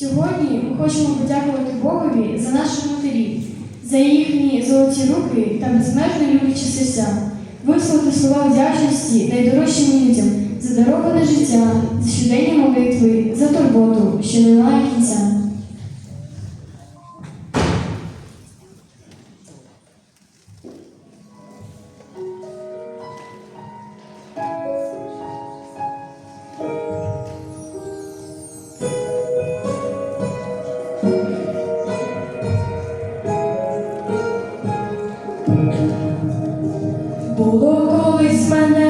Сьогодні ми хочемо подякувати Богові за наших матерів, за їхні золоті руки та безмежно люблячі серця, висловити слова вдячності найдорожчим людям за дароване життя, за щоденні молитви, за турботу, що не має кінця. Було колись мене.